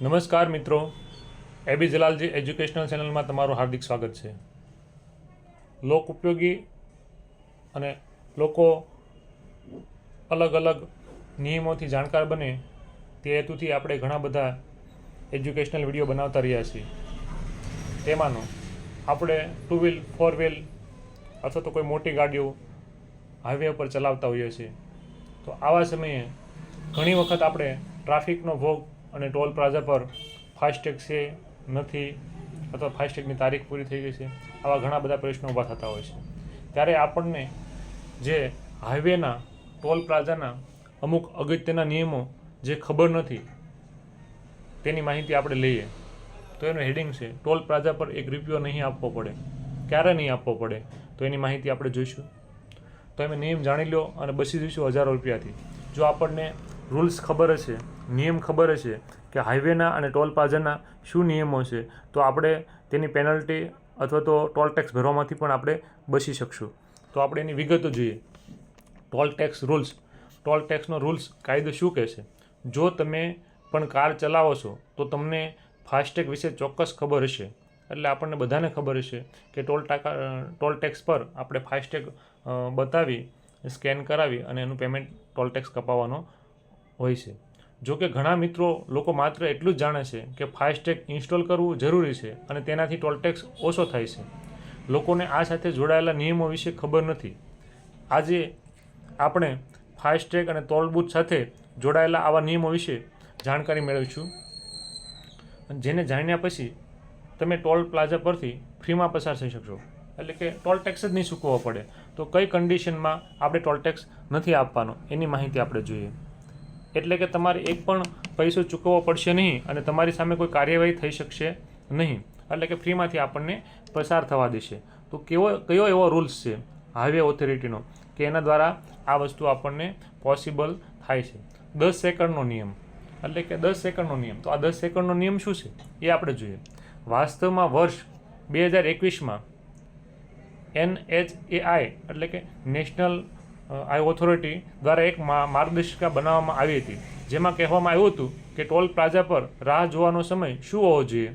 નમસ્કાર મિત્રો. એબી જલાલજી એજ્યુકેશનલ ચેનલમાં તમારું હાર્દિક સ્વાગત છે. લોક ઉપયોગી અને લોકો અલગ અલગ નિયમોથી જાણકાર બને તે હેતુથી આપણે ઘણા બધા એજ્યુકેશનલ વીડિયો બનાવતા રહ્યા છીએ. તેમાંનો આપણે ટુ વ્હીલ ફોર વ્હીલ અથવા તો કોઈ મોટી ગાડીઓ હાઈવે ઉપર ચલાવતા હોઈએ છીએ. તો આવા સમયે ઘણી વખત આપણે ટ્રાફિકનો ભોગ અને ટોલ પ્લાઝા પર ફાસ્ટેગ છે, નથી, અથવા ફાસ્ટેગની તારીખ પૂરી થઈ ગઈ છે, આવા ઘણા બધા પ્રશ્નો ઊભા થતા હોય છે. ત્યારે આપણને જે હાઈવેના, ટોલ પ્લાઝાના અમુક અગત્યના નિયમો જે ખબર નથી, તેની માહિતી આપણે લઈએ. તો એનું હેડિંગ છે, ટોલ પ્લાઝા પર એક રૂપિયો નહીં આપવો પડે. ક્યારે નહીં આપવો પડે? તો એની માહિતી આપણે જોઈશું. તો એમ નિયમ જાણી લો અને બસી જઈશું હજારો રૂપિયાથી. જો આપણને રૂલ્સ ખબર હશે નિયમ ખબર હશે કે હાઈવેના અને ટોલ પ્લાઝાના શું નિયમો છે? તો આપણે તેની પેનલ્ટી અથવા તો ટોલ ટેક્સ ભરવામાંથી પણ આપણે બચી શકશું. તો આપણે એની વિગતો જોઈએ. ટોલ ટેક્સ રૂલ્સ ટોલ ટેક્સનો રૂલ્સ કાયદો શું કહે છે? જો તમે પણ કાર ચલાવો છો, તો તમને ફાસ્ટેગ વિશે ચોક્કસ ખબર હશે. એટલે આપણને બધાને ખબર હશે કે ટોલ ટાકા ટોલ ટેક્સ પર આપણે ફાસ્ટેગ બતાવી સ્કેન કરાવી અને એનું પેમેન્ટ ટોલ ટેક્સ કપાવવાનો હોય છે. જો કે ઘણા મિત્રો લોકો માત્ર એટલું જ જાણે છે કે ફાસ્ટેગ ઇન્સ્ટોલ કરવું જરૂરી છે અને તેનાથી ટોલટેક્સ ઓછો થાય છે. લોકોને આ સાથે જોડાયેલા નિયમો વિશે ખબર નથી. આજે આપણે ફાસ્ટેગ અને ટોલબૂથ સાથે જોડાયેલા આવા નિયમો વિશે જાણકારી મેળવીશું. જેને જાણ્યા પછી તમે ટોલ પ્લાઝા પરથી ફ્રીમાં પસાર થઈ શકશો. એટલે કે ટોલ ટેક્સ જ નહીં ચૂકવવો પડે. તો કઈ કન્ડિશનમાં આપણે ટોલ ટેક્સ નથી આપવાનો? એની માહિતી આપણે જોઈએ. એટલે કે તમારે એક પણ પૈસો ચૂકવવો પડશે નહીં અને તમારી સામે કોઈ કાર્યવાહી થઈ શકશે નહીં. એટલે કે ફ્રીમાંથી આપણને પસાર થવા દેશે. તો કેવો, કયો એવો રૂલ્સ છે હાઈવે ઓથોરિટીનો કે એના દ્વારા આ વસ્તુ આપણને પોસિબલ થાય છે? દસ સેકન્ડનો નિયમ. એટલે કે દસ સેકન્ડનો નિયમ. તો આ દસ સેકન્ડનો નિયમ શું છે? એ આપણે જોઈએ. વાસ્તવમાં વર્ષ બે હજાર એકવીસમાં એન એચ એ આઈ એટલે કે નેશનલ આઈ ઓથોરિટી દ્વારા એક માર્ગદર્શિકા બનાવવામાં આવી હતી. જેમાં કહેવામાં આવ્યું હતું કે ટોલ પ્લાઝા પર રાહ જોવાનો સમય શું હોવો જોઈએ?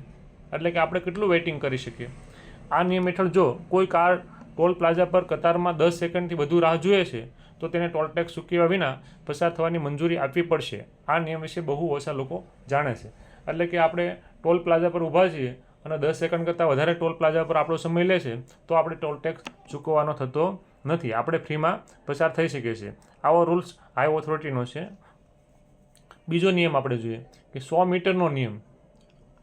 એટલે કે આપણે કેટલું વેઇટિંગ કરી શકીએ? આ નિયમ હેઠળ જો કોઈ કાર ટોલ પ્લાઝા પર કતારમાં દસ સેકન્ડથી વધુ રાહ જોઈએ છે, તો તેને ટોલ ટેક્સ ચૂકવ્યા વિના પસાર થવાની મંજૂરી આપવી પડશે. આ નિયમ વિશે બહુ ઓછા લોકો જાણે છે. એટલે કે આપણે ટોલ પ્લાઝા પર ઊભા છીએ અને દસ સેકન્ડ કરતાં વધારે ટોલ પ્લાઝા પર આપણો સમય લે છે, તો આપણે ટોલ ટેક્સ ચૂકવવાનો થતો નથી. આપણે ફ્રીમાં પસાર થઈ શકીએ છીએ. આવો રૂલ્સ હાઈ ઓથોરિટીનો છે. બીજો નિયમ આપણે જોઈએ કે સો મીટરનો નિયમ.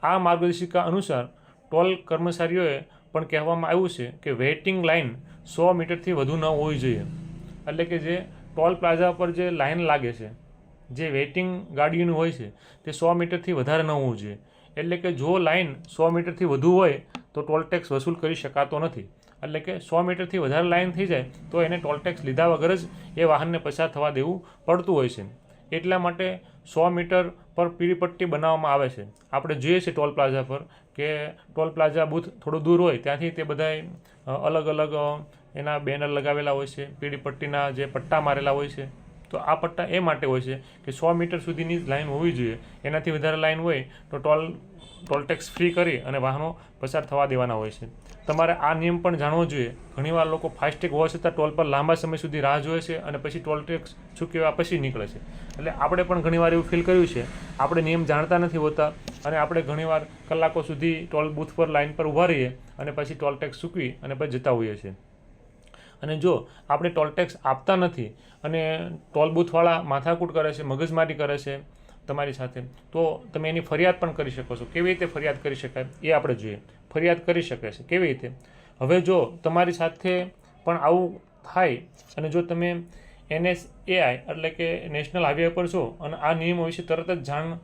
આ માર્ગદર્શિકા અનુસાર ટોલ કર્મચારીઓએ પણ કહેવામાં આવ્યું છે કે વેઇટિંગ લાઇન સો મીટરથી વધુ ન હોવી જોઈએ. એટલે કે જે ટોલ પ્લાઝા પર જે લાઇન લાગે છે, જે વેઇટિંગ ગાડીઓનું હોય છે, તે સો મીટરથી વધારે ન હોવું જોઈએ. એટલે કે જો લાઇન સો મીટરથી વધુ હોય તો ટોલ ટેક્સ વસૂલ કરી શકાતો નથી. એટલે કે સો મીટરથી વધારે લાઇન થઈ જાય તો એને ટોલ ટેક્સ લીધા વગર જ એ વાહનને પસાર થવા દેવું પડતું હોય છે. એટલા માટે સો મીટર પર પીળી પટ્ટી બનાવવામાં આવે છે. આપણે જોઈએ છીએ ટોલ પ્લાઝા પર કે ટોલ પ્લાઝા બૂથ થોડું દૂર હોય ત્યાંથી તે બધાય અલગ અલગ એના બેનર લગાવેલા હોય છે પીળી પટ્ટીના જે પટ્ટા મારેલા હોય છે. તો આ પટ્ટા એ માટે હોય છે કે સો મીટર સુધીની લાઇન હોવી જોઈએ. એનાથી વધારે લાઇન હોય તો ટોલ ટોલ ટેક્સ ફ્રી કરી અને વાહનો પસાર થવા દેવાના હોય છે. તમારે આ નિયમ પણ જાણવો જોઈએ. ઘણીવાર લોકો ફાસ્ટેગ હોવા છતાં ટોલ પર લાંબા સમય સુધી રાહ જોવે છે અને પછી ટોલ ટેક્સ ચૂકવ્યા પછી નીકળે છે. એટલે આપણે પણ ઘણીવાર એવું ફીલ કર્યું છે. આપણે નિયમ જાણતા નથી હોતા અને આપણે ઘણીવાર કલાકો સુધી ટોલ બૂથ પર લાઈન પર ઊભા રહીએ અને પછી ટોલ ટેક્સ ચૂકવી અને પછી જતા હોઈએ છીએ. અને જો આપણે ટોલ ટેક્સ આપતા નથી અને ટોલ બૂથવાળા માથાકૂટ કરે છે, મગજમારી કરે છે તમારી સાથે, તો તમે એની ફરિયાદ પણ કરી શકો છો. કેવી રીતે ફરિયાદ કરી શકાય એ આપણે જોઈએ. ફરિયાદ કરી શકે છે. કેવી રીતે? હવે જો તમારી સાથે પણ આવું થાય અને જો તમે એનએસએઆઈ એટલે કે નેશનલ હાઈવે પર છો અને આ નિયમો વિશે તરત જ જાણ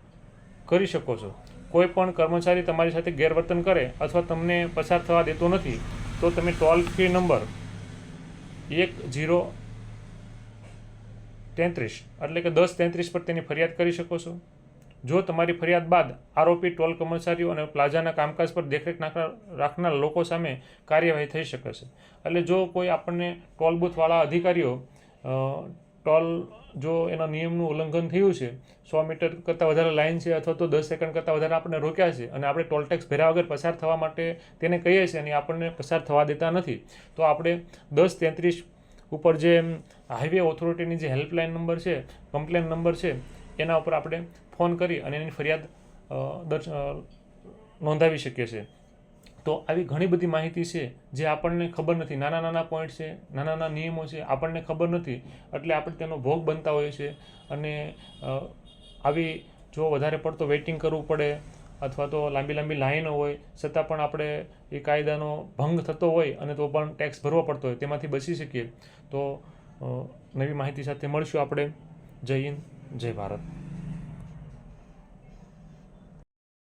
કરી શકો છો. કોઈ પણ કર્મચારી તમારી સાથે ગેરવર્તન કરે અથવા તમને પસાર થવા દેતો નથી, તો તમે ટોલ ફ્રી નંબર એક જીરો તેત્રીસ એટલે કે દસ તેત્રીસ પર તેની ફરિયાદ કરી શકો છો. જો તમારી ફરિયાદ બાદ આરોપી ટોલ કર્મચારીઓ અને પ્લાઝાના કામકાજ પર દેખરેખ રાખનાર લોકો સામે કાર્યવાહી થઈ શકે છે. એટલે જો કોઈ આપણને ટોલ બૂથવાળા અધિકારીઓ ટોલ જો એના નિયમનું ઉલ્લંઘન થયું છે, સો મીટર કરતાં વધારે લાઇન છે અથવા તો દસ સેકન્ડ કરતાં વધારે આપણને રોક્યા છે અને આપણે ટોલ ટેક્સ ભર્યા વગર પસાર થવા માટે તેને કહીએ છીએ અને આપણને પસાર થવા દેતા નથી, તો આપણે દસ તેત્રીસ ઉપર જે હાઈવે ઓથોરિટીની જે હેલ્પલાઇન નંબર છે, કમ્પ્લેન નંબર છે એના ઉપર આપણે ફોન કરી અને એની ફરિયાદ દર્શ નોંધાવી શકીએ છીએ. તો આવી ઘણી બધી માહિતી છે જે આપણને ખબર નથી. નાના નાના પોઈન્ટ છે, નાના નાના નિયમો છે, આપણને ખબર નથી. એટલે આપણે તેનો ભોગ બનતા હોઈએ છીએ અને આવી જો વધારે પડતો વેઇટિંગ કરવું પડે અથવા તો લાંબી લાંબી લાઈનો હોય, છતાં પણ આપણે એ કાયદાનો ભંગ થતો હોય અને તો પણ ટેક્સ ભરવો પડતો હોય, તેમાંથી બચી શકીએ. તો નવી માહિતી સાથે મળશું આપણે. જય હિન્દ. જય ભારત.